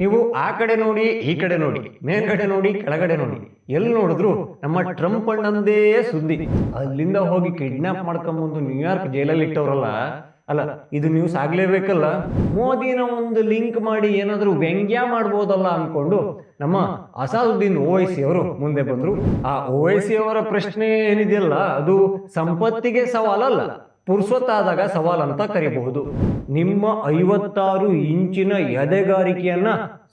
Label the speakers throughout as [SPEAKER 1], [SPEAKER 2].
[SPEAKER 1] ನೀವು ಆ ಕಡೆ ನೋಡಿ, ಈ ಕಡೆ ನೋಡಿ ಮೇಲ್ಗಡೆ ನೋಡಿ, ಕೆಳಗಡೆ ನೋಡಿ. ಎಲ್ಲಿ ನೋಡಿದ್ರು ನಮ್ಮ ಟ್ರಂಪ್ ಅಣ್ಣಂದೇ ಸುದ್ದಿ. ಅಲ್ಲಿಂದ ಹೋಗಿ ಕಿಡ್ನಾಪ್ ಮಾಡ್ಕೊಂಬಂದು ನ್ಯೂಯಾರ್ಕ್ ಜೈಲಲ್ಲಿ ಇಟ್ಟವ್ರಲ್ಲ, ಅಲ್ಲ, ಇದು ನ್ಯೂಸ್ ಆಗ್ಲೇಬೇಕಲ್ಲ? ಮೋದಿನ ಒಂದು ಲಿಂಕ್ ಮಾಡಿ ಏನಾದ್ರೂ ವ್ಯಂಗ್ಯ ಮಾಡ್ಬೋದಲ್ಲ ಅನ್ಕೊಂಡು ನಮ್ಮ ಅಸಾದುದ್ದೀನ್ ಓವೈಸಿ ಅವರು ಮುಂದೆ ಬಂದ್ರು. ಆ ಓವೈಸಿ ಅವರ ಪ್ರಶ್ನೆ ಏನಿದೆಯಲ್ಲ, ಅದು ಸಂಪತ್ತಿಗೆ ಸವಾಲಲ್ಲ. ಪುರ್ಸೊತ್ತಾದಾಗ ಸವಾಲ್ ಅಂತ ಕರಿಬಹುದು. ನಿಮ್ಮ ಐವತ್ತಾರು ಇಂಚಿನ ಎದೆಗಾರಿಕೆಯನ್ನ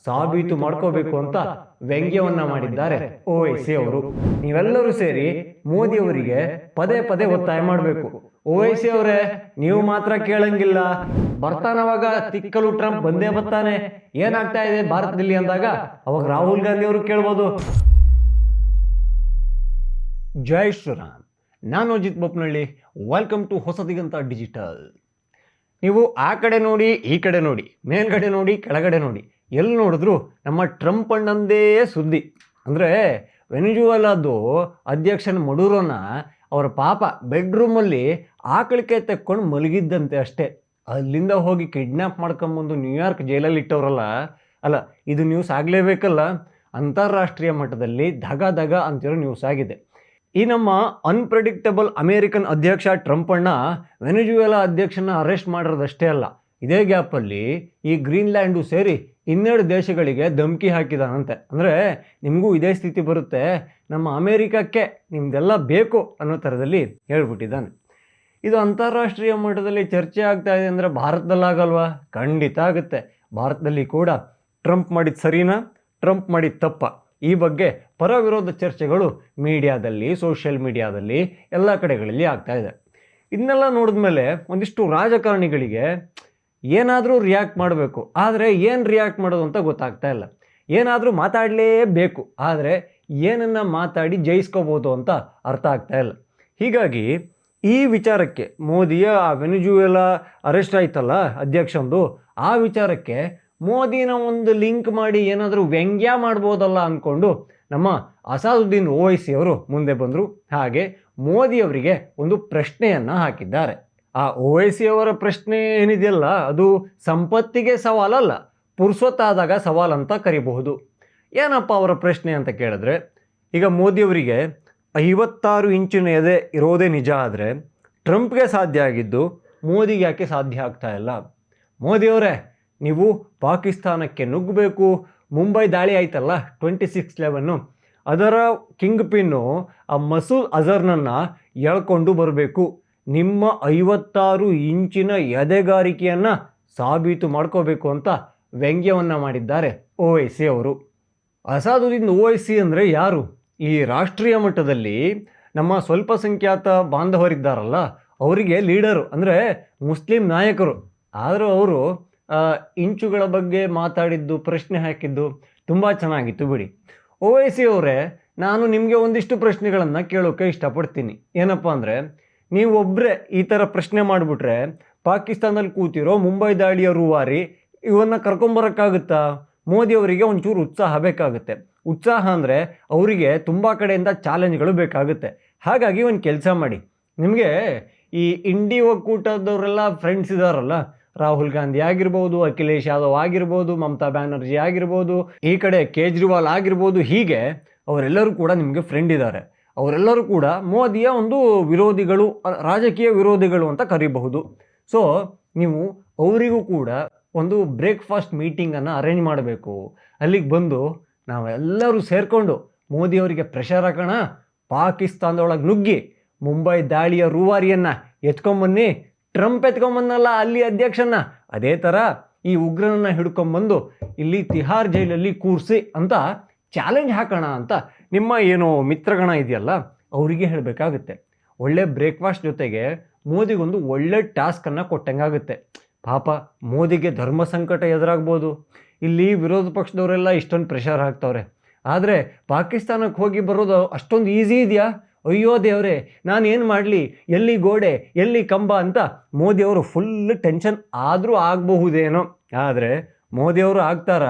[SPEAKER 1] ಸಾಬೀತು ಮಾಡ್ಕೋಬೇಕು ಅಂತ ವ್ಯಂಗ್ಯವನ್ನ ಮಾಡಿದ್ದಾರೆ ಓವೈಸಿ ಅವರು. ನೀವೆಲ್ಲರೂ ಸೇರಿ ಮೋದಿ ಅವರಿಗೆ ಪದೇ ಪದೇ ಒತ್ತಾಯ ಮಾಡಬೇಕು. ಓವೈಸಿ ಅವರೇ, ನೀವು ಮಾತ್ರ ಕೇಳಂಗಿಲ್ಲ. ಬರ್ತಾನವಾಗ ತಿಕ್ಕಲು ಟ್ರಂಪ್ ಬಂದೇ ಬರ್ತಾನೆ. ಏನಾಗ್ತಾ ಇದೆ ಭಾರತದಲ್ಲಿ ಅಂದಾಗ ಅವಾಗ ರಾಹುಲ್ ಗಾಂಧಿ ಅವರು ಕೇಳ್ಬೋದು. ಜೈ ಶ್ರೀರಾಮ್. ನಾನು Ajith Bopnalli. Welcome to Hosadiganta digital ನೀವು ಆ ಕಡೆ ನೋಡಿ, ಈ ಕಡೆ ನೋಡಿ, ಮೇಲ್ಗಡೆ ನೋಡಿ, ಕೆಳಗಡೆ ನೋಡಿ ಎಲ್ಲಿ ನೋಡಿದ್ರು ನಮ್ಮ ಟ್ರಂಪ್ ಅಣ್ಣಂದೇ ಸುದ್ದಿ. ಅಂದರೆ ವೆನಿಜುವಲಾದ್ದು ಅಧ್ಯಕ್ಷನ ಮಡೂರನ್ನ ಅವರ ಪಾಪ ಬೆಡ್ರೂಮಲ್ಲಿ ಆಕಳಿಕೆ ತಕ್ಕೊಂಡು ಮಲಗಿದ್ದಂತೆ ಅಷ್ಟೇ. ಅಲ್ಲಿಂದ ಹೋಗಿ ಕಿಡ್ನಾಪ್ ಮಾಡ್ಕೊಂಬಂದು ನ್ಯೂಯಾರ್ಕ್ ಜೈಲಲ್ಲಿ ಇಟ್ಟವರಲ್ಲ. ಅಲ್ಲ, ಇದು ನ್ಯೂಸ್ ಆಗಲೇಬೇಕಲ್ಲ? ಅಂತಾರಾಷ್ಟ್ರೀಯ ಮಟ್ಟದಲ್ಲಿ ಧಗ ಧಗ ಅಂತಿರೋ ನ್ಯೂಸ್ ಆಗಿದೆ. ಈ ನಮ್ಮ ಅನ್ಪ್ರೆಡಿಕ್ಟಬಲ್ ಅಮೇರಿಕನ್ ಅಧ್ಯಕ್ಷ ಟ್ರಂಪ್ ಅಣ್ಣ ವೆನಿಜುವೆಲಾ ಅಧ್ಯಕ್ಷನ ಅರೆಸ್ಟ್ ಮಾಡಿರೋದಷ್ಟೇ ಅಲ್ಲ, ಇದೇ ಗ್ಯಾಪಲ್ಲಿ ಈ ಗ್ರೀನ್ಲ್ಯಾಂಡು ಸೇರಿ ಇನ್ನೆರಡು ದೇಶಗಳಿಗೆ ಧಮಕಿ ಹಾಕಿದಾನಂತೆ. ಅಂದರೆ ನಿಮಗೂ ಇದೇ ಸ್ಥಿತಿ ಬರುತ್ತೆ, ನಮ್ಮ ಅಮೇರಿಕಕ್ಕೆ ನಿಮ್ದೆಲ್ಲ ಬೇಕು ಅನ್ನೋ ಥರದಲ್ಲಿ ಹೇಳ್ಬಿಟ್ಟಿದ್ದಾನೆ. ಇದು ಅಂತಾರಾಷ್ಟ್ರೀಯ ಮಟ್ಟದಲ್ಲಿ ಚರ್ಚೆ ಆಗ್ತಾ ಇದೆ ಅಂದರೆ ಭಾರತದಲ್ಲಾಗಲ್ವಾ? ಖಂಡಿತ ಆಗುತ್ತೆ. ಭಾರತದಲ್ಲಿ ಕೂಡ ಟ್ರಂಪ್ ಮಾಡಿದ ಸರಿನಾ? ಟ್ರಂಪ್ ಮಾಡಿದ ತಪ್ಪ? ಈ ಬಗ್ಗೆ ಪರ ವಿರೋಧ ಚರ್ಚೆಗಳು ಮೀಡಿಯಾದಲ್ಲಿ ಸೋಷಿಯಲ್ ಮೀಡಿಯಾದಲ್ಲಿ ಎಲ್ಲ ಕಡೆಗಳಲ್ಲಿ ಆಗ್ತಾ ಇದೆ. ಇದನ್ನೆಲ್ಲ ನೋಡಿದ ಮೇಲೆ ಒಂದಿಷ್ಟು ರಾಜಕಾರಣಿಗಳಿಗೆ ಏನಾದರೂ ರಿಯಾಕ್ಟ್ ಮಾಡಬೇಕು. ಆದರೆ ಏನು ರಿಯಾಕ್ಟ್ ಮಾಡೋದು ಅಂತ ಗೊತ್ತಾಗ್ತಾ ಇಲ್ಲ. ಏನಾದರೂ ಮಾತಾಡಲೇಬೇಕು. ಆದರೆ ಏನನ್ನು ಮಾತಾಡಿ ಜಯಿಸ್ಕೋಬೋದು ಅಂತ ಅರ್ಥ ಆಗ್ತಾ ಇಲ್ಲ. ಹೀಗಾಗಿ ಈ ವಿಚಾರಕ್ಕೆ ಮೋದಿಯ ಆ ವೆನಿಜುವೆಲಾ ಅರೆಸ್ಟ್ ಆಯ್ತಲ್ಲ ಅಧ್ಯಕ್ಷಂದು, ಆ ವಿಚಾರಕ್ಕೆ ಮೋದಿನ ಒಂದು ಲಿಂಕ್ ಮಾಡಿ ಏನಾದರೂ ವ್ಯಂಗ್ಯ ಮಾಡ್ಬೋದಲ್ಲ ಅಂದ್ಕೊಂಡು ನಮ್ಮ ಅಸಾದುದ್ದೀನ್ ಓವೈಸಿ ಅವರು ಮುಂದೆ ಬಂದರು. ಹಾಗೆ ಮೋದಿಯವರಿಗೆ ಒಂದು ಪ್ರಶ್ನೆಯನ್ನು ಹಾಕಿದ್ದಾರೆ. ಆ ಓವೈಸಿ ಅವರ ಪ್ರಶ್ನೆ ಏನಿದೆಯಲ್ಲ, ಅದು ಸಂಪತ್ತಿಗೆ ಸವಾಲಲ್ಲ, ಪುರ್ಸೊತ್ತಾದಾಗ ಸವಾಲ್ ಅಂತ ಕರಿಬಹುದು. ಏನಪ್ಪ ಅವರ ಪ್ರಶ್ನೆ ಅಂತ ಕೇಳಿದ್ರೆ, ಈಗ ಮೋದಿಯವರಿಗೆ ಐವತ್ತಾರು ಇಂಚಿನ ಎದೆ ಇರೋದೇ ನಿಜ ಆದರೆ ಟ್ರಂಪ್ಗೆ ಸಾಧ್ಯ ಆಗಿದ್ದು ಮೋದಿಗೆ ಯಾಕೆ ಸಾಧ್ಯ ಆಗ್ತಾ ಇಲ್ಲ? ಮೋದಿಯವರೇ ನೀವು ಪಾಕಿಸ್ತಾನಕ್ಕೆ ನುಗ್ಗಬೇಕು. ಮುಂಬೈ ದಾಳಿ ಆಯ್ತಲ್ಲ ಟ್ವೆಂಟಿ ಸಿಕ್ಸ್ ಲೆವೆನ್ನು ಅದರ ಕಿಂಗ್ ಪಿನ್ನು ಆ ಮಸೂದ್ ಅಜರ್ನನ್ನು ಎಳ್ಕೊಂಡು ಬರಬೇಕು. ನಿಮ್ಮ ಐವತ್ತಾರು ಇಂಚಿನ ಎದೆಗಾರಿಕೆಯನ್ನು ಸಾಬೀತು ಮಾಡ್ಕೋಬೇಕು ಅಂತ ವ್ಯಂಗ್ಯವನ್ನು ಮಾಡಿದ್ದಾರೆ ಓವೈಸಿ ಅವರು. ಅಸಾದುದ್ದೀನ್ ಓವೈಸಿ ಅಂದರೆ ಯಾರು? ಈ ರಾಷ್ಟ್ರೀಯ ಮಟ್ಟದಲ್ಲಿ ನಮ್ಮ ಸ್ವಲ್ಪ ಸಂಖ್ಯಾತ ಬಾಂಧವರಿದ್ದಾರಲ್ಲ, ಅವರಿಗೆ ಲೀಡರು ಅಂದರೆ ಮುಸ್ಲಿಂ ನಾಯಕರು. ಆದರೂ ಅವರು ಇಂಚುಗಳ ಬಗ್ಗೆ ಮಾತಾಡಿದ್ದು, ಪ್ರಶ್ನೆ ಹಾಕಿದ್ದು ತುಂಬ ಚೆನ್ನಾಗಿತ್ತು ಬಿಡಿ. ಓವೈಸಿ ಅವರೇ, ನಾನು ನಿಮಗೆ ಒಂದಿಷ್ಟು ಪ್ರಶ್ನೆಗಳನ್ನು ಕೇಳೋಕೆ ಇಷ್ಟಪಡ್ತೀನಿ. ಏನಪ್ಪ ಅಂದರೆ ನೀವೊಬ್ಬರೇ ಈ ಥರ ಪ್ರಶ್ನೆ ಮಾಡಿಬಿಟ್ರೆ, ಪಾಕಿಸ್ತಾನದಲ್ಲಿ ಕೂತಿರೋ ಮುಂಬೈ ದಾಳಿಯ ರೂವಾರಿ ಇವನ್ನ ಕರ್ಕೊಂಬರೋಕ್ಕಾಗುತ್ತಾ? ಮೋದಿ ಅವರಿಗೆ ಒಂಚೂರು ಉತ್ಸಾಹ ಬೇಕಾಗುತ್ತೆ. ಉತ್ಸಾಹ ಅಂದರೆ ಅವರಿಗೆ ತುಂಬ ಕಡೆಯಿಂದ ಚಾಲೆಂಜ್ಗಳು ಬೇಕಾಗುತ್ತೆ. ಹಾಗಾಗಿ ಒಂದು ಕೆಲಸ ಮಾಡಿ. ನಿಮಗೆ ಈ ಇಂಡಿ ಒಕ್ಕೂಟದವರೆಲ್ಲ ಫ್ರೆಂಡ್ಸ್ ಇದ್ದಾರಲ್ಲ ರಾಹುಲ್ ಗಾಂಧಿ ಆಗಿರ್ಬೋದು, ಅಖಿಲೇಶ್ ಯಾದವ್ ಆಗಿರ್ಬೋದು, ಮಮತಾ ಬ್ಯಾನರ್ಜಿ ಆಗಿರ್ಬೋದು, ಈ ಕಡೆ ಕೇಜ್ರಿವಾಲ್ ಆಗಿರ್ಬೋದು, ಹೀಗೆ ಅವರೆಲ್ಲರೂ ಕೂಡ ನಿಮಗೆ ಫ್ರೆಂಡ್ ಇದ್ದಾರೆ ಅವರೆಲ್ಲರೂ ಕೂಡ ಮೋದಿಯ ಒಂದು ವಿರೋಧಿಗಳು, ರಾಜಕೀಯ ವಿರೋಧಿಗಳು ಅಂತ ಕರೀಬಹುದು. ಸೊ ನೀವು ಅವರಿಗೂ ಕೂಡ ಒಂದು ಬ್ರೇಕ್ಫಾಸ್ಟ್ ಮೀಟಿಂಗನ್ನು ಅರೇಂಜ್ ಮಾಡಬೇಕು. ಅಲ್ಲಿಗೆ ಬಂದು ನಾವೆಲ್ಲರೂ ಸೇರಿಕೊಂಡು ಮೋದಿಯವರಿಗೆ ಪ್ರೆಷರ್ ಹಾಕೋಣ, ಪಾಕಿಸ್ತಾನದೊಳಗೆ ನುಗ್ಗಿ, ಮುಂಬೈ ದಾಳಿಯ ರೂವಾರಿಯನ್ನು ಎತ್ಕೊಂಬನ್ನಿ ಟ್ರಂಪ್ ಎತ್ಕೊಂಬಂದಲ್ಲ ಅಲ್ಲಿ ಅಧ್ಯಕ್ಷನ ಅದೇ ಥರ ಈ ಉಗ್ರನನ್ನು ಹಿಡ್ಕೊಂಬಂದು ಇಲ್ಲಿ ತಿಹಾರ್ ಜೈಲಲ್ಲಿ ಕೂರಿಸಿ ಅಂತ ಚಾಲೆಂಜ್ ಹಾಕೋಣ ಅಂತ ನಿಮ್ಮ ಏನು ಮಿತ್ರಗಣ ಇದೆಯಲ್ಲ, ಅವರಿಗೆ ಹೇಳಬೇಕಾಗುತ್ತೆ. ಒಳ್ಳೆ ಬ್ರೇಕ್ಫಾಸ್ಟ್ ಜೊತೆಗೆ ಮೋದಿಗೊಂದು ಒಳ್ಳೆ ಟಾಸ್ಕನ್ನು ಕೊಟ್ಟಂಗಾಗುತ್ತೆ. ಪಾಪ, ಮೋದಿಗೆ ಧರ್ಮ ಸಂಕಟ ಎದುರಾಗ್ಬೋದು. ಇಲ್ಲಿ ವಿರೋಧ ಪಕ್ಷದವರೆಲ್ಲ ಇಷ್ಟೊಂದು ಪ್ರೆಷರ್ ಹಾಕ್ತವ್ರೆ. ಆದರೆ ಪಾಕಿಸ್ತಾನಕ್ಕೆ ಹೋಗಿ ಬರೋದು ಅಷ್ಟೊಂದು ಈಸಿ ಇದೆಯಾ? ಅಯ್ಯೋ ದೇವರೇ ಏನು ಮಾಡಲಿ? ಎಲ್ಲಿ ಗೋಡೆ, ಎಲ್ಲಿ ಕಂಬ ಅಂತ ಮೋದಿಯವರು ಫುಲ್ ಟೆನ್ಷನ್ ಆದರೂ ಆಗಬಹುದೇನೋ. ಆದರೆ ಮೋದಿಯವರು ಆಗ್ತಾರ?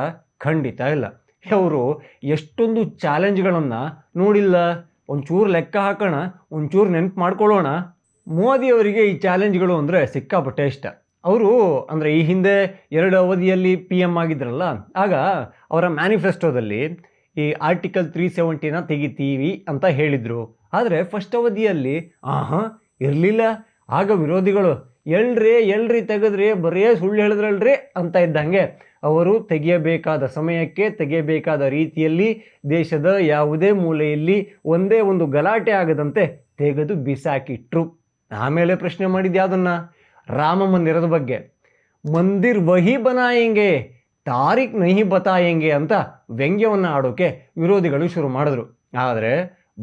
[SPEAKER 1] ಖಂಡಿತ ಇಲ್ಲ. ಅವರು ಎಷ್ಟೊಂದು ಚಾಲೆಂಜ್ಗಳನ್ನು ನೋಡಿಲ್ಲ. ಒಂಚೂರು ಲೆಕ್ಕ ಹಾಕೋಣ, ಒಂಚೂರು ನೆನಪು ಮಾಡ್ಕೊಳ್ಳೋಣ. ಮೋದಿಯವರಿಗೆ ಈ ಚಾಲೆಂಜ್ಗಳು ಅಂದರೆ ಸಿಕ್ಕಾಪಟ್ಟೆ ಇಷ್ಟ. ಅವರು ಅಂದರೆ ಈ ಹಿಂದೆ ಎರಡು ಅವಧಿಯಲ್ಲಿ ಪಿ ಎಂ ಆಗಿದ್ರಲ್ಲ, ಆಗ ಅವರ ಮ್ಯಾನಿಫೆಸ್ಟೋದಲ್ಲಿ ಈ ಆರ್ಟಿಕಲ್ ತ್ರೀ ಸೆವೆಂಟಿನ ತೆಗಿತೀವಿ ಅಂತ ಹೇಳಿದರು. ಆದರೆ ಫಸ್ಟ್ ಅವಧಿಯಲ್ಲಿ, ಆಹಾ, ಇರಲಿಲ್ಲ. ಆಗ ವಿರೋಧಿಗಳು, ಎಲ್ರಿ ಎಲ್ರಿ ತೆಗೆದ್ರಿ, ಬರೀ ಸುಳ್ಳು ಹೇಳಿದ್ರಲ್ರಿ ಅಂತ ಇದ್ದಂಗೆ ಅವರು ತೆಗೆಯಬೇಕಾದ ಸಮಯಕ್ಕೆ ತೆಗೆಯಬೇಕಾದ ರೀತಿಯಲ್ಲಿ ದೇಶದ ಯಾವುದೇ ಮೂಲೆಯಲ್ಲಿ ಒಂದೇ ಒಂದು ಗಲಾಟೆ ಆಗದಂತೆ ತೆಗೆದು ಬಿಸಾಕಿಟ್ರು. ಆಮೇಲೆ ಪ್ರಶ್ನೆ ಮಾಡಿದ್ದು ಯಾವುದನ್ನು? ರಾಮ ಮಂದಿರದ ಬಗ್ಗೆ. ಮಂದಿರ್ ವಹಿ ಬನಾಯಂಗೆ ತಾರೀಖ್ ನಹಿ ಬತಾಯಂಗೆ ಅಂತ ವ್ಯಂಗ್ಯವನ್ನು ಆಡೋಕೆ ವಿರೋಧಿಗಳು ಶುರು ಮಾಡಿದ್ರು. ಆದರೆ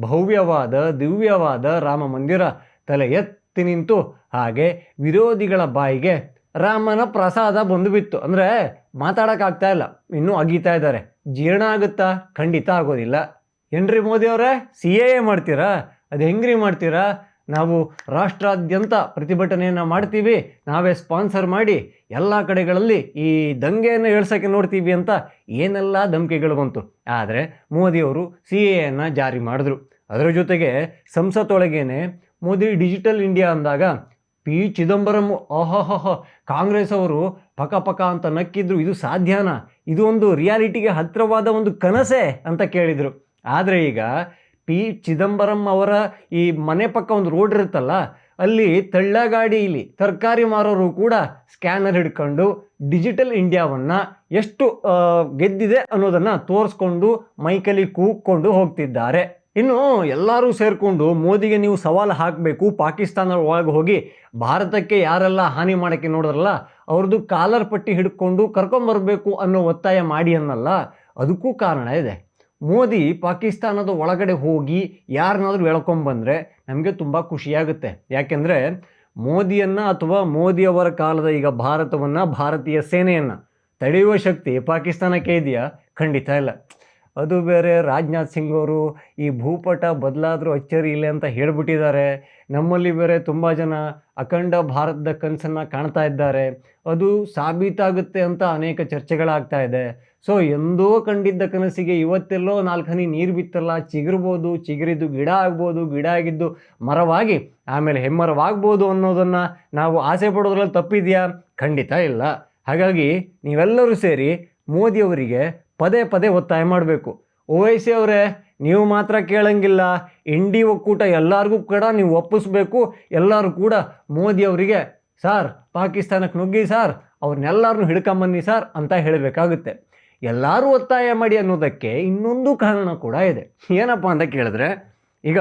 [SPEAKER 1] ಭವ್ಯವಾದ, ದಿವ್ಯವಾದ ರಾಮ ಮಂದಿರ ತಲೆ ಎತ್ತಿ ನಿಂತು ಹಾಗೆ ವಿರೋಧಿಗಳ ಬಾಯಿಗೆ ರಾಮನ ಪ್ರಸಾದ ಬಂದು ಬಿತ್ತು. ಅಂದರೆ ಮಾತಾಡೋಕ್ಕಾಗ್ತಾ ಇಲ್ಲ. ಇನ್ನೂ ಅಗೀತಾ ಇದ್ದಾರೆ. ಜೀರ್ಣ ಆಗುತ್ತಾ? ಖಂಡಿತ ಆಗೋದಿಲ್ಲ. ಏನ್ರಿ ಮೋದಿ ಅವರೇ ಸಿ ಎ ಮಾಡ್ತೀರಾ? ಅದು ಹೆಂಗ್ರಿ ಮಾಡ್ತೀರಾ? ನಾವು ರಾಷ್ಟ್ರಾದ್ಯಂತ ಪ್ರತಿಭಟನೆಯನ್ನು ಮಾಡ್ತೀವಿ, ನಾವೇ ಸ್ಪಾನ್ಸರ್ ಮಾಡಿ ಎಲ್ಲ ಕಡೆಗಳಲ್ಲಿ ಈ ದಂಗೆಯನ್ನು ಏಳ್ಸೋಕ್ಕೆ ನೋಡ್ತೀವಿ ಅಂತ ಏನೆಲ್ಲ ಧಮಕಿಗಳು ಬಂತು. ಆದರೆ ಮೋದಿಯವರು ಸಿ ಎಯನ್ನು ಜಾರಿ ಮಾಡಿದ್ರು. ಅದರ ಜೊತೆಗೆ ಸಂಸತ್ತೊಳಗೇನೆ ಮೋದಿ ಡಿಜಿಟಲ್ ಇಂಡಿಯಾ ಅಂದಾಗ ಪಿ ಚಿದಂಬರಂ ಓಹೋಹೋ ಕಾಂಗ್ರೆಸ್ ಅವರು ಪಕ ಪಕ ಅಂತ ನಕ್ಕಿದ್ರು, ಇದು ಸಾಧ್ಯನಾ? ಇದು ಒಂದು ರಿಯಾಲಿಟಿಗೆ ಹತ್ತಿರವಾದ ಒಂದು ಕನಸೆ ಅಂತ ಕೇಳಿದರು. ಆದರೆ ಈಗ ಪಿ ಚಿದಂಬರಂ ಅವರ ಈ ಮನೆ ಪಕ್ಕ ಒಂದು ರೋಡ್ ಇರುತ್ತಲ್ಲ, ಅಲ್ಲಿ ತಳ್ಳಗಾಡಿಯಲ್ಲಿ ತರಕಾರಿ ಮಾರೋರು ಕೂಡ ಸ್ಕ್ಯಾನರ್ ಹಿಡ್ಕೊಂಡು ಡಿಜಿಟಲ್ ಇಂಡಿಯಾವನ್ನು ಎಷ್ಟು ಗೆದ್ದಿದೆ ಅನ್ನೋದನ್ನು ತೋರಿಸ್ಕೊಂಡು ಮೈಕಲ್ಲಿ ಕೂಗ್ಕೊಂಡು ಹೋಗ್ತಿದ್ದಾರೆ. ಇನ್ನು ಎಲ್ಲರೂ ಸೇರಿಕೊಂಡು ಮೋದಿಗೆ ನೀವು ಸವಾಲು ಹಾಕಬೇಕು ಪಾಕಿಸ್ತಾನ ಒಳಗೆ ಹೋಗಿ ಭಾರತಕ್ಕೆ ಯಾರೆಲ್ಲ ಹಾನಿ ಮಾಡೋಕ್ಕೆ ನೋಡಿದ್ರಲ್ಲ, ಅವ್ರದ್ದು ಕಾಲರ್ ಪಟ್ಟಿ ಹಿಡ್ಕೊಂಡು ಕರ್ಕೊಂಬರಬೇಕು ಅನ್ನೋ ಒತ್ತಾಯ ಮಾಡಿ ಅನ್ನಲ್ಲ, ಅದಕ್ಕೂ ಕಾರಣ ಇದೆ. ಮೋದಿ ಪಾಕಿಸ್ತಾನದ ಒಳಗಡೆ ಹೋಗಿ ಯಾರನ್ನಾದರೂ ಹೇಳ್ಕೊಂಬಂದರೆ ನಮಗೆ ತುಂಬ ಖುಷಿಯಾಗುತ್ತೆ. ಯಾಕೆಂದರೆ ಮೋದಿಯನ್ನು ಅಥವಾ ಮೋದಿಯವರ ಕಾಲದ ಈಗ ಭಾರತವನ್ನು, ಭಾರತೀಯ ಸೇನೆಯನ್ನು ತಡೆಯುವ ಶಕ್ತಿ ಪಾಕಿಸ್ತಾನಕ್ಕೆ ಇದೆಯಾ? ಖಂಡಿತ ಇಲ್ಲ. ಅದು ಬೇರೆ ರಾಜನಾಥ್ ಸಿಂಗ್ ಅವರು ಈ ಭೂಪಟ ಬದಲಾದರೂ ಅಚ್ಚರಿ ಇಲ್ಲ ಅಂತ ಹೇಳಿಬಿಟ್ಟಿದ್ದಾರೆ. ನಮ್ಮಲ್ಲಿ ಬೇರೆ ತುಂಬ ಜನ ಅಖಂಡ ಭಾರತದ ಕನಸನ್ನು ಕಾಣ್ತಾ ಇದ್ದಾರೆ. ಅದು ಸಾಬೀತಾಗುತ್ತೆ ಅಂತ ಅನೇಕ ಚರ್ಚೆಗಳಾಗ್ತಾ ಇದೆ. ಸೊ ಎಂದೋ ಕಂಡಿದ್ದ ಕನಸಿಗೆ ಇವತ್ತೆಲ್ಲೋ ನಾಲ್ಕು ಹನಿ ನೀರು ಬಿತ್ತಲ್ಲ, ಚಿಗಿರ್ಬೋದು, ಚಿಗಿರಿದ್ದು ಗಿಡ ಆಗ್ಬೋದು, ಗಿಡ ಆಗಿದ್ದು ಮರವಾಗಿ ಆಮೇಲೆ ಹೆಮ್ಮರವಾಗ್ಬೋದು ಅನ್ನೋದನ್ನು ನಾವು ಆಸೆ ಪಡೋದ್ರಲ್ಲಿ ತಪ್ಪಿದೆಯಾ? ಖಂಡಿತ ಇಲ್ಲ. ಹಾಗಾಗಿ ನೀವೆಲ್ಲರೂ ಸೇರಿ ಮೋದಿಯವರಿಗೆ ಪದೇ ಪದೇ ಒತ್ತಾಯ ಮಾಡಬೇಕು. ಓವೈಸಿ ಅವರೇ, ನೀವು ಮಾತ್ರ ಕೇಳಂಗಿಲ್ಲ. ಇಂಡಿ ಒಕ್ಕೂಟ ಎಲ್ಲರಿಗೂ ಕೂಡ ನೀವು ಒಪ್ಪಿಸ್ಬೇಕು. ಎಲ್ಲರೂ ಕೂಡ ಮೋದಿ ಅವರಿಗೆ, ಸಾರ್, ಪಾಕಿಸ್ತಾನಕ್ಕೆ ನುಗ್ಗಿ ಸಾರ್ ಅವ್ರನ್ನೆಲ್ಲರನ್ನೂ ಹಿಡ್ಕೊಂಬನ್ನಿ ಸಾರ್ ಅಂತ ಹೇಳಬೇಕಾಗುತ್ತೆ. ಎಲ್ಲರೂ ಒತ್ತಾಯ ಮಾಡಿ ಅನ್ನೋದಕ್ಕೆ ಇನ್ನೊಂದು ಕಾರಣ ಕೂಡ ಇದೆ. ಏನಪ್ಪ ಅಂತ ಕೇಳಿದ್ರೆ, ಈಗ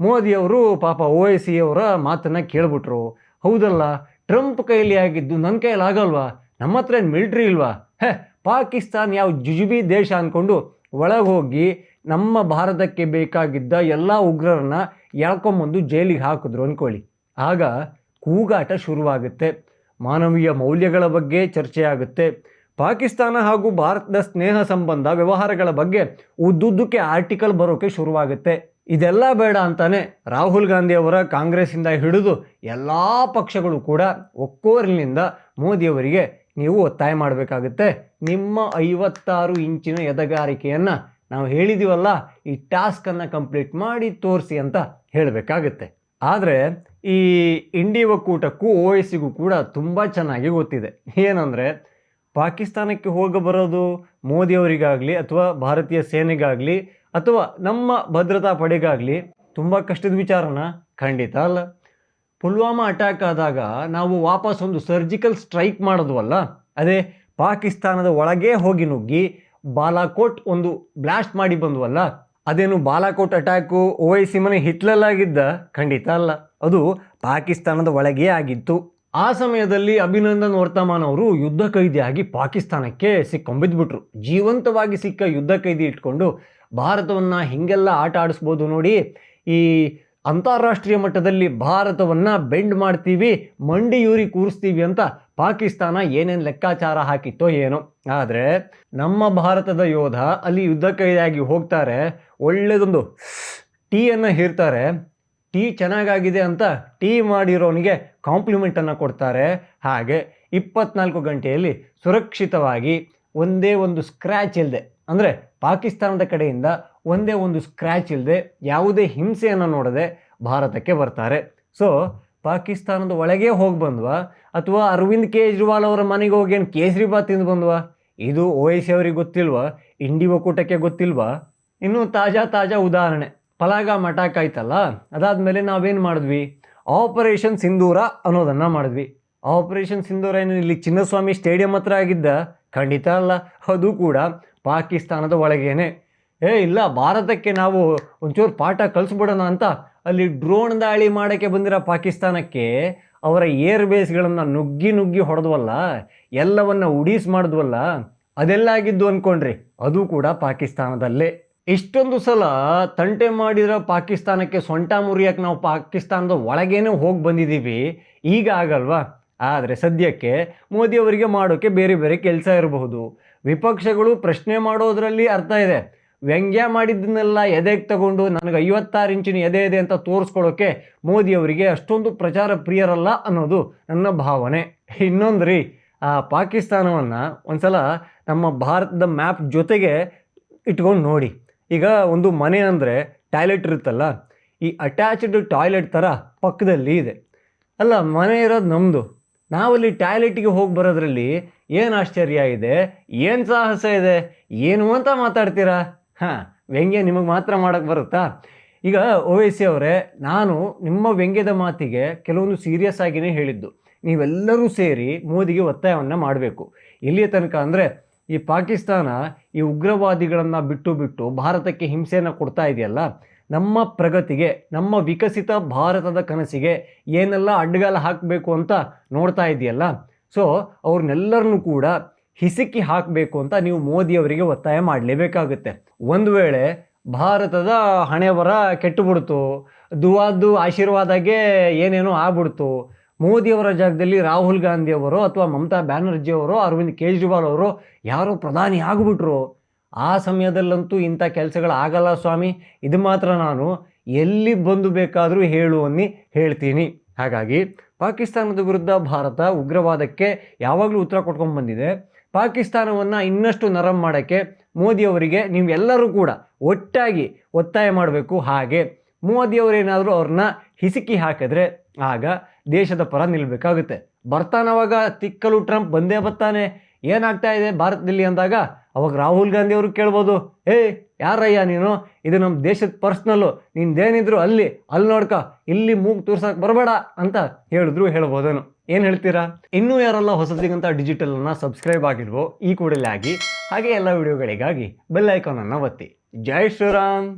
[SPEAKER 1] ಮೋದಿಯವರು ಪಾಪ ಐ ಸಿ ಅವರ ಮಾತನ್ನು ಕೇಳ್ಬಿಟ್ರು. ಹೌದಲ್ಲ, ಟ್ರಂಪ್ ಕೈಲಿ ಆಗಿದ್ದು ನನ್ನ ಕೈಯಲ್ಲಿ ಆಗಲ್ವಾ? ನಮ್ಮ ಹತ್ರ ಏನು ಮಿಲ್ಟ್ರಿ ಇಲ್ವಾ? ಹೇ, ಪಾಕಿಸ್ತಾನ್ ಯಾವ ಜುಜುಬಿ ದೇಶ ಅಂದ್ಕೊಂಡು ಒಳಗೆ ಹೋಗಿ ನಮ್ಮ ಭಾರತಕ್ಕೆ ಬೇಕಾಗಿದ್ದ ಎಲ್ಲ ಉಗ್ರರನ್ನ ಎಳ್ಕೊಂಬಂದು ಜೈಲಿಗೆ ಹಾಕಿದ್ರು ಅಂದ್ಕೊಳ್ಳಿ ಆಗ ಕೂಗಾಟ ಶುರುವಾಗುತ್ತೆ. ಮಾನವೀಯ ಮೌಲ್ಯಗಳ ಬಗ್ಗೆ ಚರ್ಚೆ ಆಗುತ್ತೆ ಪಾಕಿಸ್ತಾನ ಹಾಗೂ ಭಾರತದ ಸ್ನೇಹ ಸಂಬಂಧ ವ್ಯವಹಾರಗಳ ಬಗ್ಗೆ ಉದ್ದುದ್ದಕ್ಕೆ ಆರ್ಟಿಕಲ್ ಬರೋಕೆ ಶುರುವಾಗುತ್ತೆ. ಇದೆಲ್ಲ ಬೇಡ ಅಂತಾನೆ ರಾಹುಲ್ ಗಾಂಧಿ ಅವರ ಕಾಂಗ್ರೆಸ್ಸಿಂದ ಹಿಡಿದು ಎಲ್ಲ ಪಕ್ಷಗಳು ಕೂಡ ಒಕ್ಕೋರಿನಿಂದ ಮೋದಿಯವರಿಗೆ ನೀವು ಒತ್ತಾಯ ಮಾಡಬೇಕಾಗುತ್ತೆ. ನಿಮ್ಮ ಐವತ್ತಾರು ಇಂಚಿನ ಎದಗಾರಿಕೆಯನ್ನು ನಾವು ಹೇಳಿದೀವಲ್ಲ, ಈ ಟಾಸ್ಕನ್ನು ಕಂಪ್ಲೀಟ್ ಮಾಡಿ ತೋರಿಸಿ ಅಂತ ಹೇಳಬೇಕಾಗುತ್ತೆ. ಆದರೆ ಈ ಇಂಡಿ ಒಕ್ಕೂಟಕ್ಕೂ ಓ ಕೂಡ ತುಂಬ ಚೆನ್ನಾಗಿ ಗೊತ್ತಿದೆ. ಏನಂದರೆ ಪಾಕಿಸ್ತಾನಕ್ಕೆ ಹೋಗ ಬರೋದು ಮೋದಿಯವರಿಗಾಗಲಿ ಅಥವಾ ಭಾರತೀಯ ಸೇನೆಗಾಗಲಿ ಅಥವಾ ನಮ್ಮ ಭದ್ರತಾ ಪಡೆಗಾಗಲಿ ತುಂಬ ಕಷ್ಟದ ವಿಚಾರನ ಖಂಡಿತ ಅಲ್ಲ. ಪುಲ್ವಾಮಾ ಅಟ್ಯಾಕ್ ಆದಾಗ ನಾವು ವಾಪಸ್ ಒಂದು ಸರ್ಜಿಕಲ್ ಸ್ಟ್ರೈಕ್ ಮಾಡಿದ್ವಲ್ಲ ಅದೇ ಪಾಕಿಸ್ತಾನದ ಒಳಗೆ ಹೋಗಿ ನುಗ್ಗಿ ಬಾಲಾಕೋಟ್ ಒಂದು ಬ್ಲಾಸ್ಟ್ ಮಾಡಿ ಬಂದ್ವಲ್ಲ ಅದೇನು Balakot attack O I C ಮನೆ ಹಿಟ್ಲಲ್ಲಾಗಿದ್ದ ಖಂಡಿತ ಅಲ್ಲ. ಅದು ಪಾಕಿಸ್ತಾನದ ಒಳಗೇ ಆಗಿತ್ತು. ಆ ಸಮಯದಲ್ಲಿ ಅಭಿನಂದನ್ ವರ್ತಮಾನ್ ಅವರು ಯುದ್ಧ ಕೈದಿಯಾಗಿ ಪಾಕಿಸ್ತಾನಕ್ಕೆ ಸಿಕ್ಕೊಂಬಿದ್ಬಿಟ್ರು ಜೀವಂತವಾಗಿ ಸಿಕ್ಕ ಯುದ್ಧ ಕೈದಿ ಇಟ್ಕೊಂಡು ಭಾರತವನ್ನು ಹಿಂಗೆಲ್ಲ ಆಟ ಆಡಿಸ್ಬೋದು ನೋಡಿ, ಈ ಅಂತಾರಾಷ್ಟ್ರೀಯ ಮಟ್ಟದಲ್ಲಿ ಭಾರತವನ್ನು ಬೆಂಡ್ ಮಾಡ್ತೀವಿ ಮಂಡಿಯೂರಿ ಕೂರಿಸ್ತೀವಿ ಅಂತ ಪಾಕಿಸ್ತಾನ ಏನೇನು ಲೆಕ್ಕಾಚಾರ ಹಾಕಿತ್ತೋ ಏನೋ. ಆದರೆ ನಮ್ಮ ಭಾರತದ ಯೋಧ ಅಲ್ಲಿ ಯುದ್ಧ ಕೈದಿಯಾಗಿ ಹೋಗ್ತಾರೆ ಒಳ್ಳೆಯದೊಂದು ಟೀಯನ್ನು ಹೀರ್ತಾರೆ ಟೀ ಚೆನ್ನಾಗಾಗಿದೆ ಅಂತ ಟೀ ಮಾಡಿರೋನಿಗೆ ಕಾಂಪ್ಲಿಮೆಂಟನ್ನು ಕೊಡ್ತಾರೆ. ಹಾಗೆ ಇಪ್ಪತ್ನಾಲ್ಕು ಗಂಟೆಯಲ್ಲಿ ಸುರಕ್ಷಿತವಾಗಿ ಒಂದೇ ಒಂದು ಸ್ಕ್ರ್ಯಾಚ್ ಇಲ್ಲದೆ ಅಂದರೆ ಪಾಕಿಸ್ತಾನದ ಕಡೆಯಿಂದ ಒಂದೇ ಒಂದು ಸ್ಕ್ರ್ಯಾಚ್ ಇಲ್ಲದೆ ಯಾವುದೇ ಹಿಂಸೆಯನ್ನು ನೋಡದೆ ಭಾರತಕ್ಕೆ ಬರ್ತಾರೆ. ಸೊ ಪಾಕಿಸ್ತಾನದ ಒಳಗೆ ಹೋಗಿ ಬಂದ್ವ ಅಥವಾ ಅರವಿಂದ್ ಕೇಜ್ರಿವಾಲ್ ಅವರ ಮನೆಗೆ ಹೋಗಿ ಏನು ಕೇಸರಿ ಬಾತ್ ತಿಂದು ಬಂದ್ವಾ? ಇದು ಓವೈಸಿ ಅವರಿಗೆ ಗೊತ್ತಿಲ್ವಾ? ಇಂಡಿ ಒಕ್ಕೂಟಕ್ಕೆ ಗೊತ್ತಿಲ್ವಾ? ಇನ್ನು ತಾಜಾ ತಾಜಾ ಉದಾಹರಣೆ. ಪಲಾಗ ಮಟಾಕ್ ಆಯ್ತಲ್ಲ, ಅದಾದಮೇಲೆ ನಾವೇನು ಮಾಡಿದ್ವಿ? ಆಪರೇಷನ್ ಸಿಂಧೂರ ಅನ್ನೋದನ್ನು ಮಾಡಿದ್ವಿ. ಆಪರೇಷನ್ ಸಿಂಧೂರ ಏನು? ಇಲ್ಲಿ ಚಿನ್ನಸ್ವಾಮಿ ಸ್ಟೇಡಿಯಂ ಹತ್ರ ಆಗಿದ್ದ? ಖಂಡಿತ ಅಲ್ಲ. ಅದು ಕೂಡ ಪಾಕಿಸ್ತಾನದ ಒಳಗೇನೆ. ಏ, ಇಲ್ಲ, ಭಾರತಕ್ಕೆ ನಾವು ಒಂಚೂರು ಪಾಠ ಕಲಿಸ್ಬಿಡೋಣ ಅಂತ ಅಲ್ಲಿ ಡ್ರೋನ್ ದಾಳಿ ಮಾಡೋಕ್ಕೆ ಬಂದಿರೋ ಪಾಕಿಸ್ತಾನಕ್ಕೆ ಅವರ ಏರ್ ಬೇಸ್ಗಳನ್ನು ನುಗ್ಗಿ ನುಗ್ಗಿ ಹೊಡೆದ್ವಲ್ಲ, ಎಲ್ಲವನ್ನು ಉಡೀಸ್ ಮಾಡಿದ್ವಲ್ಲ, ಅದೆಲ್ಲ ಆಗಿದ್ದು ಅಂದ್ಕೊಂಡ್ರಿ ಅದು ಕೂಡ ಪಾಕಿಸ್ತಾನದಲ್ಲೇ. ಇಷ್ಟೊಂದು ಸಲ ತಂಟೆ ಮಾಡಿರೋ ಪಾಕಿಸ್ತಾನಕ್ಕೆ ಸೊಂಟ ಮುರಿಯಕ್ಕೆ ನಾವು ಪಾಕಿಸ್ತಾನದ ಒಳಗೇನೆ ಹೋಗಿ ಬಂದಿದ್ದೀವಿ ಈಗ ಆಗಲ್ವಾ? ಆದರೆ ಸದ್ಯಕ್ಕೆ ಮೋದಿಯವರಿಗೆ ಮಾಡೋಕ್ಕೆ ಬೇರೆ ಬೇರೆ ಕೆಲಸ ಇರಬಹುದು. ವಿಪಕ್ಷಗಳು ಪ್ರಶ್ನೆ ಮಾಡೋದ್ರಲ್ಲಿ ಅರ್ಥ ಇದೆ. ವ್ಯಂಗ್ಯ ಮಾಡಿದ್ದನ್ನೆಲ್ಲ ಎದೆಗೆ ತಗೊಂಡು ನನಗೆ ಐವತ್ತಾರು ಇಂಚಿನ ಎದೆ ಇದೆ ಅಂತ ತೋರಿಸ್ಕೊಳ್ಳೋಕೆ ಮೋದಿಯವರಿಗೆ ಅಷ್ಟೊಂದು ಪ್ರಚಾರ ಪ್ರಿಯರಲ್ಲ ಅನ್ನೋದು ನನ್ನ ಭಾವನೆ. ಇನ್ನೊಂದು ರೀ ಆ ಪಾಕಿಸ್ತಾನವನ್ನು ಒಂದ್ಸಲ ನಮ್ಮ ಭಾರತದ ಮ್ಯಾಪ್ ಜೊತೆಗೆ ಇಟ್ಕೊಂಡು ನೋಡಿ. ಈಗ ಒಂದು ಮನೆ ಅಂದರೆ ಟಾಯ್ಲೆಟ್ ಇರುತ್ತಲ್ಲ, ಈ ಅಟ್ಯಾಚ್ಡ್ ಟಾಯ್ಲೆಟ್ ಥರ ಪಕ್ಕದಲ್ಲಿ ಇದೆ. ಅಲ್ಲ, ಮನೆ ಇರೋದು ನಮ್ಮದು ನಾವಲ್ಲಿ ಟಾಯ್ಲೆಟಿಗೆ ಹೋಗಿ ಬರೋದ್ರಲ್ಲಿ ಏನು ಆಶ್ಚರ್ಯ ಇದೆ, ಏನು ಸಾಹಸ ಇದೆ, ಏನು ಅಂತ ಮಾತಾಡ್ತೀರಾ? ಹಾಂ, ವ್ಯಂಗ್ಯ ನಿಮಗೆ ಮಾತ್ರ ಮಾಡೋಕ್ಕೆ ಬರುತ್ತಾ? ಈಗ ಓವೈಸಿ ಅವರೇ, ನಾನು ನಿಮ್ಮ ವ್ಯಂಗ್ಯದ ಮಾತಿಗೆ ಕೆಲವೊಂದು ಸೀರಿಯಸ್ ಆಗಿಯೇ ಹೇಳಿದ್ದು. ನೀವೆಲ್ಲರೂ ಸೇರಿ ಮೋದಿಗೆ ಒತ್ತಾಯವನ್ನು ಮಾಡಬೇಕು. ಇಲ್ಲಿಯ ತನಕ ಅಂದರೆ ಈ ಪಾಕಿಸ್ತಾನ ಈ ಉಗ್ರವಾದಿಗಳನ್ನು ಬಿಟ್ಟು ಬಿಟ್ಟು ಭಾರತಕ್ಕೆ ಹಿಂಸೆಯನ್ನು ಕೊಡ್ತಾ ಇದೆಯಲ್ಲ, ನಮ್ಮ ಪ್ರಗತಿಗೆ, ನಮ್ಮ ವಿಕಸಿತ ಭಾರತದ ಕನಸಿಗೆ ಏನೆಲ್ಲ ಅಡ್ಡಗಾಲ ಹಾಕಬೇಕು ಅಂತ ನೋಡ್ತಾ ಇದೆಯಲ್ಲ, ಸೊ ಅವ್ರನ್ನೆಲ್ಲರನ್ನೂ ಕೂಡ ಹಿಸುಕಿ ಹಾಕಬೇಕು ಅಂತ ನೀವು ಮೋದಿಯವರಿಗೆ ಒತ್ತಾಯ ಮಾಡಲೇಬೇಕಾಗುತ್ತೆ. ಒಂದು ವೇಳೆ ಭಾರತದ ಹಣೆ ಬರ ಕೆಟ್ಟುಬಿಡ್ತು ದುವಾದ್ದು ಆಶೀರ್ವಾದಾಗೆ ಏನೇನೋ ಆಗ್ಬಿಡ್ತು ಮೋದಿಯವರ ಜಾಗದಲ್ಲಿ ರಾಹುಲ್ ಗಾಂಧಿಯವರೋ ಅಥವಾ ಮಮತಾ ಬ್ಯಾನರ್ಜಿ ಅವರು ಅರವಿಂದ್ ಕೇಜ್ರಿವಾಲ್ ಅವರು ಯಾರೋ ಪ್ರಧಾನಿ ಆಗಿಬಿಟ್ರು. ಆ ಸಮಯದಲ್ಲಂತೂ ಇಂಥ ಕೆಲಸಗಳು ಆಗಲ್ಲ ಸ್ವಾಮಿ. ಇದು ಮಾತ್ರ ನಾನು ಎಲ್ಲಿ ಬಂದು ಬೇಕಾದರೂ ಹೇಳು ಅನ್ನಿ ಹೇಳ್ತೀನಿ. ಹಾಗಾಗಿ ಪಾಕಿಸ್ತಾನದ ವಿರುದ್ಧ ಭಾರತ ಉಗ್ರವಾದಕ್ಕೆ ಯಾವಾಗಲೂ ಉತ್ತರ ಕೊಟ್ಕೊಂಡು ಬಂದಿದೆ. ಪಾಕಿಸ್ತಾನವನ್ನು ಇನ್ನಷ್ಟು ನರಂ ಮಾಡೋಕ್ಕೆ ಮೋದಿಯವರಿಗೆ ನೀವೆಲ್ಲರೂ ಕೂಡ ಒಟ್ಟಾಗಿ ಒತ್ತಾಯ ಮಾಡಬೇಕು ಹಾಗೆ. ಮೋದಿಯವರೇನಾದರೂ ಅವ್ರನ್ನ ಹಿಸುಕಿ ಹಾಕಿದ್ರೆ ಆಗ ದೇಶದ ಪರ ನಿಲ್ಲಬೇಕಾಗುತ್ತೆ ಬರ್ತಾನವಾಗ ತಿಕ್ಕಲು ಟ್ರಂಪ್ ಬಂದೇ ಬರ್ತಾನೆ. ಏನಾಗ್ತಾ ಇದೆ ಭಾರತದಲ್ಲಿ ಅಂದಾಗ ಅವಾಗ ರಾಹುಲ್ ಗಾಂಧಿ ಅವರು ಕೇಳ್ಬೋದು, ಏ, ಯಾರಯ್ಯ ನೀನು? ಇದು ನಮ್ಮ ದೇಶದ ಪರ್ಸ್ನಲ್ಲು. ನಿಂದೇನಿದ್ರು ಅಲ್ಲಿ ಅಲ್ಲಿ ನೋಡ್ಕ. ಇಲ್ಲಿ ಮೂಗ್ ತೋರ್ಸಕ್ಕೆ ಬರಬೇಡ ಅಂತ ಹೇಳಿದ್ರು, ಹೇಳ್ಬೋದೇನು. ಏನು ಹೇಳ್ತೀರಾ? ಇನ್ನೂ ಯಾರೆಲ್ಲ ಹೊಸದಿಗಂತ ಡಿಜಿಟಲನ್ನು ಸಬ್ಸ್ಕ್ರೈಬ್ ಆಗಿಲ್ವೋ, ಈ ಕೂಡಲೇ ಆಗಿ, ಹಾಗೆ ಎಲ್ಲ ವಿಡಿಯೋಗಳಿಗಾಗಿ ಬೆಲ್ ಐಕಾನನ್ನು ಒತ್ತಿ. ಜೈ ಶ್ರೀರಾಮ್!